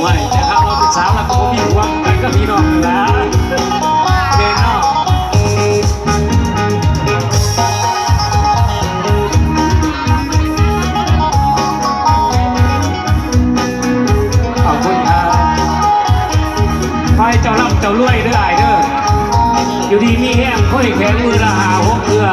ไม่แต่ถ้าเราเป็นสาวแล้วก็บ่มีห่วงกันก็พี่น้องนะเด่นเนาะขอบคุณครับไฟเจ้าร่ำเจ้ารวยเด้อไอเด้ออยู่ดีมีแห้งค่อยแข็งมือละหาหกเกลือ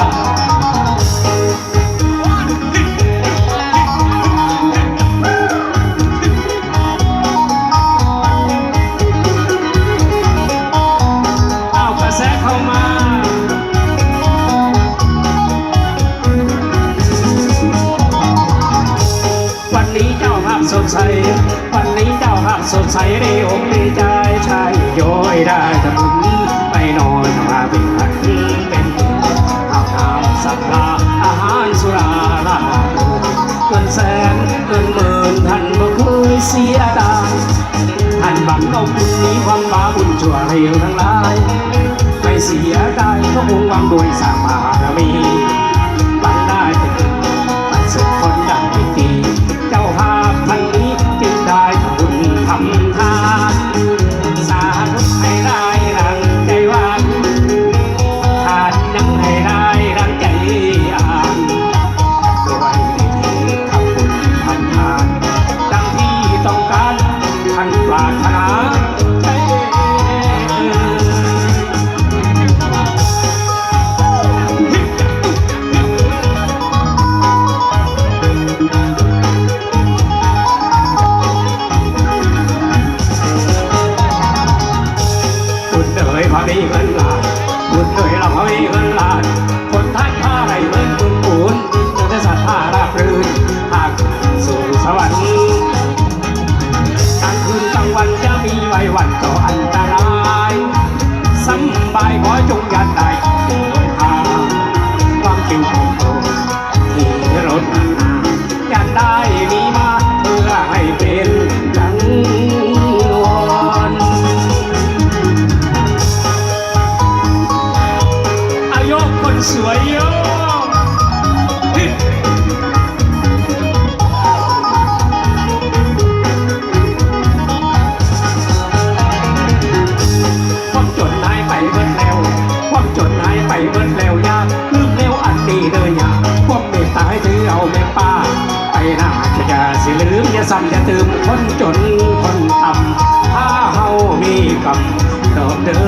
สดใส วันนี้เจ้าภาพสดใสดีอกดีใจชายโยยได้ทำบุญไปนอนมาเป็นพันเป็นข้าวน้ำสักลาอาหารสุราลาเงินแสนเงินหมื่นท่านบ่เคยเสียดายท่านบังเอาบุญนี้ความบาบุญชั่วให้ทั้งหลายไม่เสียดายก็คงหวังโดวยสางบารมี ข อย่าซ้ำอย่าตืมคนจนคนต่ำถ้าเฮามีกำดอกเดิ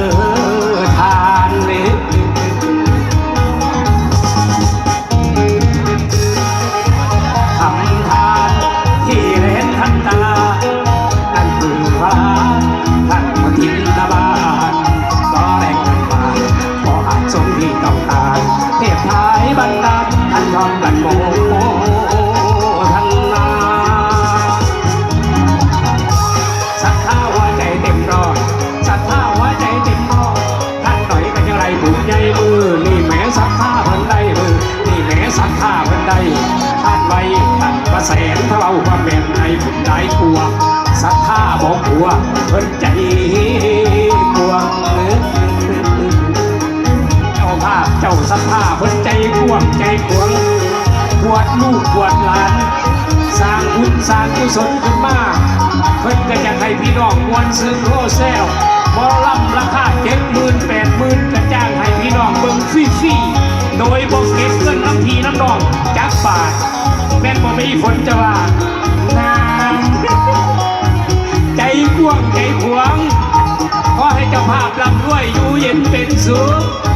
น ทธาบอกกลัวเพิ่นใจกลัวเจ้าภาพเจ้าศรัทธาเพิ่นใจกวงใจกวงบวชลูกบวชหลาน สร้างบุญสร้างกุศลขึ้นมาเพิ่นก็จะให้พี่น้องมวลซื้อโคแซวบอลำราคาเจ็ดหมื่นแปดหมื่นกระจ้างให้พี่น้องเบิ่งฟรีๆโดยบ่เก็บเงินน้ำพีน้ำนองจักบาทแม่นบ่มีฝนจะว่า ภาพร่ำรวยอยู่เย็นเป็นสุขข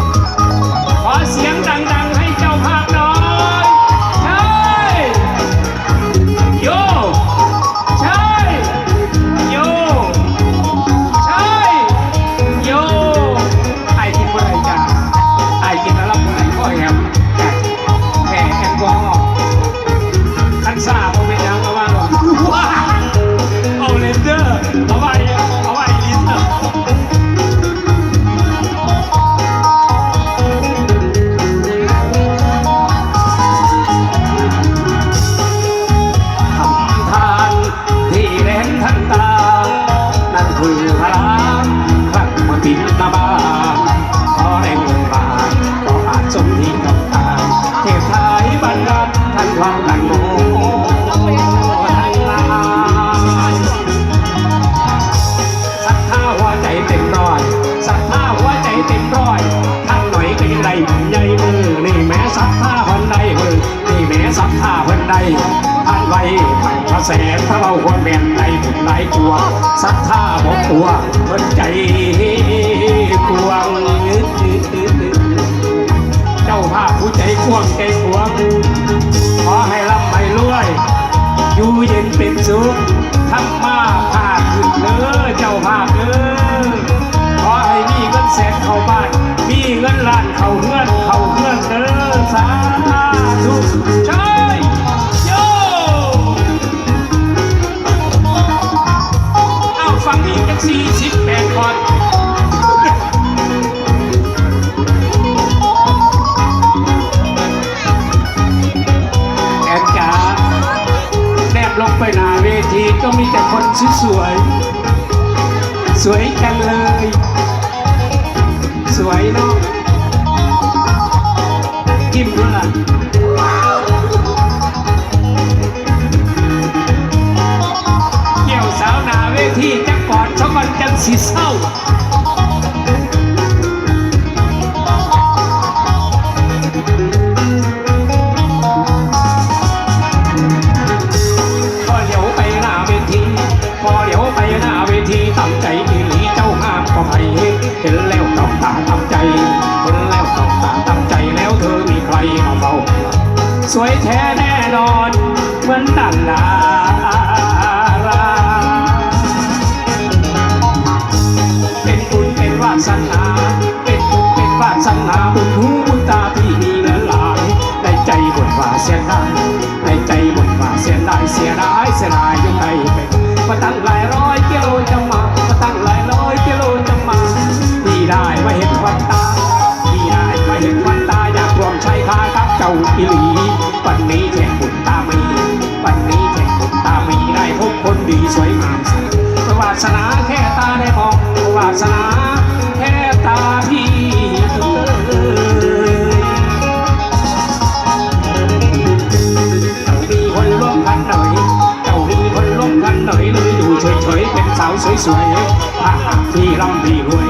บันดาลท่านความตั้โมศรัทธาหัวใจเต็มร้อยศรัทธาหัวใจเต็มร้อยท่านหน่อยเป็นไรใหญ่มือนี่แม้ศรัทธาคนใดมือนี่แม้ศรัทธาคนใดท่านไว้ท่านพระแสนถ้าเราควรเป็นในถึงหลายตัวศรัทธาบอกตัวหัวใจกวงาภาพผู้ใจกว้างใจขวางขอให้ร่ำไปรวย อยู่เย็นเป็นสุขทั้งมาผ่าขึ้นเด้อเจ้าภาพเด้อขอให้มีเงินแสนเข้าบ้าน มีเงินล้านเข้า สวยสวยจังเลย สวยเนาะ สวยแท้แน่นอน เหมือนนันลาราเป็นบุณเป็นวาสนา เป็นบุญเป็นวาสนาบุญหูบุญตาพี่มีเหลือหลายในใจบนว่าเสียดายในใจบนว่าเสียดายเสียดายเสียดายยังไงเป็นมาตั้งหลายร้อยเกี่ยว สวยถ้าหากพี่ร่ำพี่รวย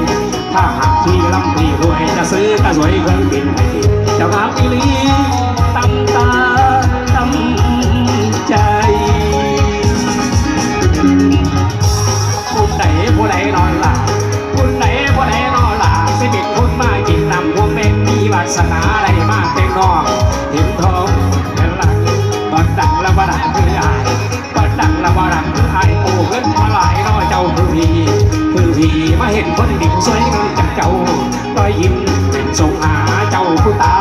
ถ้าหากพี่ร่ำพี่รวย จะซื้อกระสวยเครื่องบินให้เจ้าบ่าวอีลี สวยงามจังเจ้ารอยยิ้มส่งหาเจ้าผู้ตา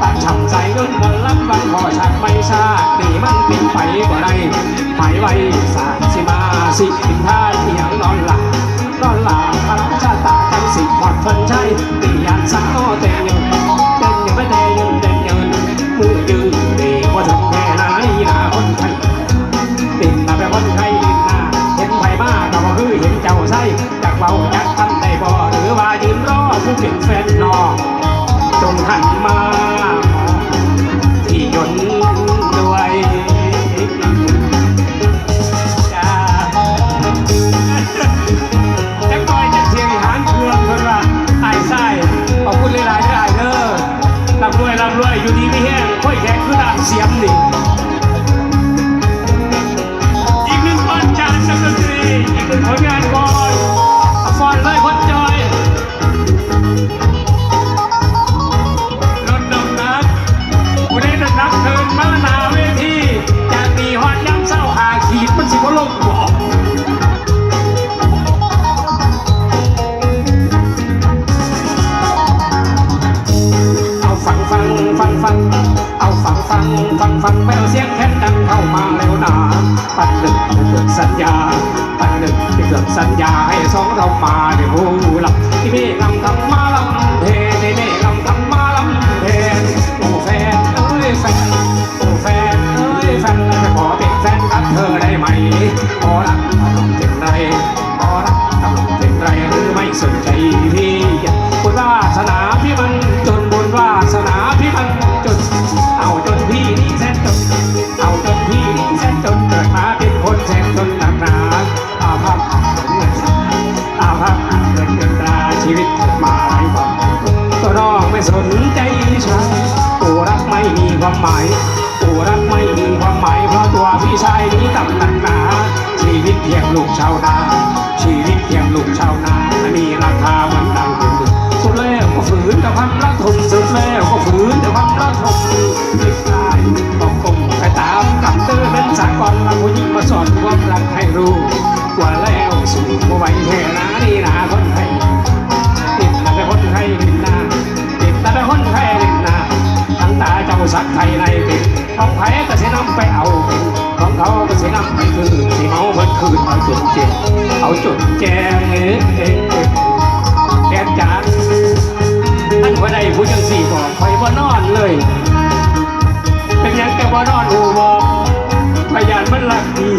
ตาช่ำใจเงินเงินรับวันพอชาติไม่ชาตินี่มันเป็นไปบ่ได้ไปไว้สาสิมาสิเป็นท่าเที่ยงนอนหลับนอนหลับพลังชาตาจังสิหอดเพิ่นใช้ตีอยากสาวเต็ง เสียมนี่ นึ่ที่เกิดสัญญาปันหนึ่งที่เกิดสัญญาให้สองเรามาเดี๋หลับที่เมฆลำทำมาลำเพเนเน พี่ชายนี้ตำหนักหนาชีวิตเพียงลูกชาวนาชีวิตเพียงลูกชาวนามีราคาเหมือนดังสุดแล้วก็ฝืนแต่ความรักทมสุดแล้วก็ฝืนแต่ความรักทนไม่ได้ต้องคงไปตามกับเตอร์เป็นสากลผู้หญิงมาสอนความรักให้รู้กว่าแล้วสู่ไว้ เจ็บเอาจุดแจงเอ๊ะแกจ๋าท่านว่าไดผู้จังสี่ก่อนคอยว่านอนเลย เป็นยังแกว่านอนอูบอพยานมันหลักดี